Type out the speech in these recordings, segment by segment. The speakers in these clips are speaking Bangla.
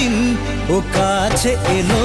দিন ও কাছে এলো।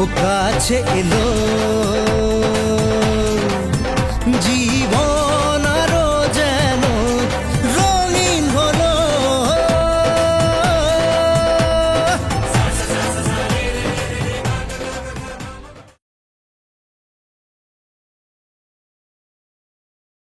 ও কাছে এলো।